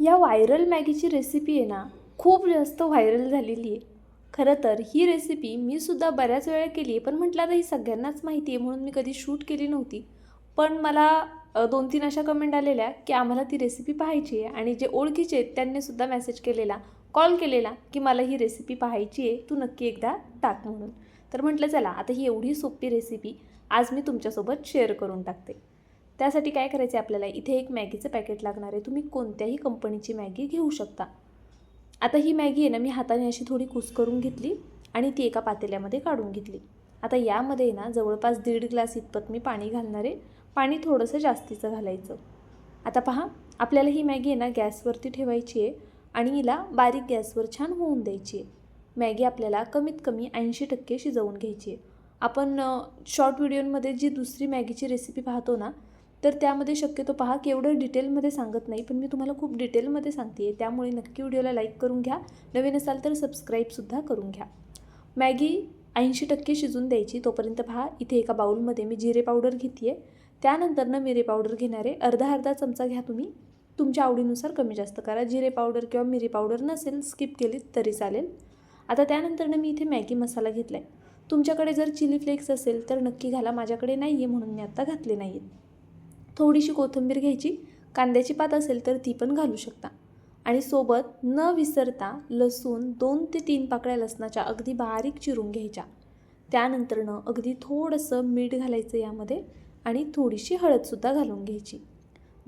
या viral मॅगीची recipe आहे ना खूप जास्त व्हायरल झालेली आहे. खरं तर ही रेसिपी मी सुद्धा बऱ्याच वेळा केली आहे पण म्हटलं आता ही सगळ्यांनाच माहिती आहे म्हणून मी कधी शूट केली नव्हती. पण मला दोन तीन अशा कमेंट आलेल्या की आम्हाला ती रेसिपी पाहायची आहे आणि जे ओळखीचे आहेत त्यांनी सुद्धा मेसेज केलेला कॉल केलेला की मला ही रेसिपी पाहायची आहे तू नक्की एकदा टाक म्हणून. तर म्हटलं चला आता ही एवढी सोपी रेसिपी आज मी तुमच्यासोबत शेअर करून टाकते. त्यासाठी काय करायचं आहे आपल्याला? इथे एक मॅगीचं पॅकेट लागणार आहे. तुम्ही कोणत्याही कंपनीची मॅगी घेऊ शकता. आता ही मॅगी आहे ना मी हाताने अशी थोडी कुस करून घेतली आणि ती एका पातेल्यामध्ये काढून घेतली. आता यामध्ये ना जवळपास दीड ग्लास इतपत मी पाणी घालणार आहे. पाणी थोडंसं जास्तीचं घालायचं. आता पहा आपल्याला ही मॅगी आहे ना गॅसवरती ठेवायची आहे आणि हिला बारीक गॅसवर छान होऊन द्यायची आहे. मॅगी आपल्याला कमीत कमी ऐंशी टक्के शिजवून घ्यायची आहे. आपण शॉर्ट व्हिडिओमध्ये जी दुसरी मॅगीची रेसिपी पाहतो ना तर त्यामध्ये शक्यतो पहा की एवढं डिटेलमध्ये सांगत नाही पण मी तुम्हाला खूप डिटेलमध्ये सांगते आहे त्यामुळे नक्की व्हिडिओला लाईक करून घ्या. नवीन असाल तर सबस्क्राईबसुद्धा करून घ्या. मॅगी ऐंशी टक्के शिजून द्यायची. तोपर्यंत पहा इथे एका बाऊलमध्ये मी जिरे पावडर घेते आहे त्यानंतरनं मिरे पावडर घेणारे अर्धा अर्धा चमचा घ्या तुम्ही. तुमच्या आवडीनुसार कमी जास्त करा. जिरे पावडर किंवा मिरी पावडर नसेल स्किप केलीत तरी चालेल. आता त्यानंतरनं मी इथे मॅगी मसाला घेतला आहे तुमच्याकडे जर चिली फ्लेक्स असेल तर नक्की घाला. माझ्याकडे नाही आहे म्हणून मी आत्ता घातले नाही आहेत थोडीशी कोथिंबीर घ्यायची. कांद्याची पात असेल तर ती पण घालू शकता. आणि सोबत न विसरता लसूण दोन ते तीन पाकळ्या लसणाच्या अगदी बारीक चिरून घ्यायच्या. त्यानंतरनं अगदी थोडंसं मीठ घालायचं यामध्ये आणि थोडीशी हळदसुद्धा घालून घ्यायची.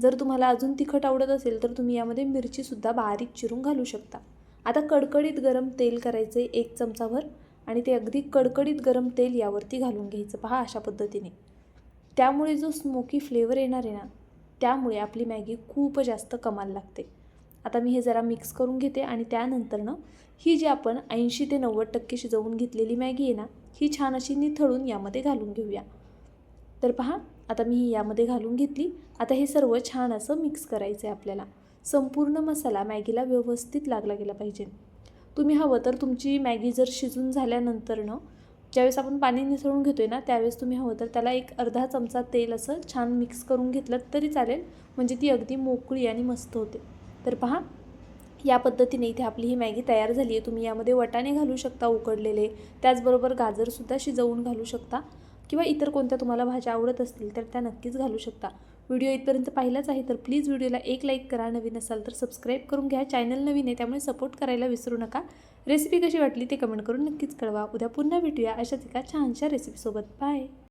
जर तुम्हाला अजून तिखट आवडत असेल तर तुम्ही यामध्ये मिरचीसुद्धा बारीक चिरून घालू शकता. आता कडकडीत गरम तेल करायचं आहे एक चमचाभर आणि ते अगदी कडकडीत गरम तेल यावरती घालून घ्यायचं. पहा अशा पद्धतीने. त्यामुळे जो स्मोकी फ्लेवर येणार आहे ना त्यामुळे आपली मॅगी खूप जास्त कमाल लागते. आता मी हे जरा मिक्स करून घेते आणि त्यानंतरनं ही जी आपण ऐंशी ते नव्वद टक्के शिजवून घेतलेली मॅगी आहे ना ही छान अशी निथळून यामध्ये घालून घेऊया. तर पहा आता मी ही यामध्ये घालून घेतली. आता हे सर्व छान असं मिक्स करायचं आहे आपल्याला. संपूर्ण मसाला मॅगीला व्यवस्थित लागला गेला पाहिजे. तुम्ही हवं तर तुमची मॅगी जर शिजून झाल्यानंतरनं ज्यावेळेस आपण पाणी निसळून घेतो आहे ना त्यावेळेस तुम्ही हवं तर त्याला एक अर्धा चमचा तेल असं छान मिक्स करून घेतलं तरी चालेल. म्हणजे ती अगदी मोकळी आणि मस्त होते. तर पहा या पद्धतीने इथे आपली ही मॅगी तयार झाली आहे तुम्ही यामध्ये वटाणे घालू शकता उकडलेले. त्याचबरोबर गाजरसुद्धा शिजवून घालू शकता. किंवा इतर कोणत्या तुम्हाला भाज्या आवडत असतील तर त्या नक्कीच घालू शकता. व्हिडिओ इथपर्यंत पाहिलाच आहे तर प्लीज व्हिडिओला एक लाईक करा. नवीन असाल तर सबस्क्राईब करून घ्या. चॅनल नवीन आहे त्यामुळे सपोर्ट करायला विसरू नका. रेसिपी कशी वाटली ते कमेंट करून नक्कीच कळवा. उद्या पुन्हा भेटूया अशाच एका छानशा रेसिपीसोबत बाय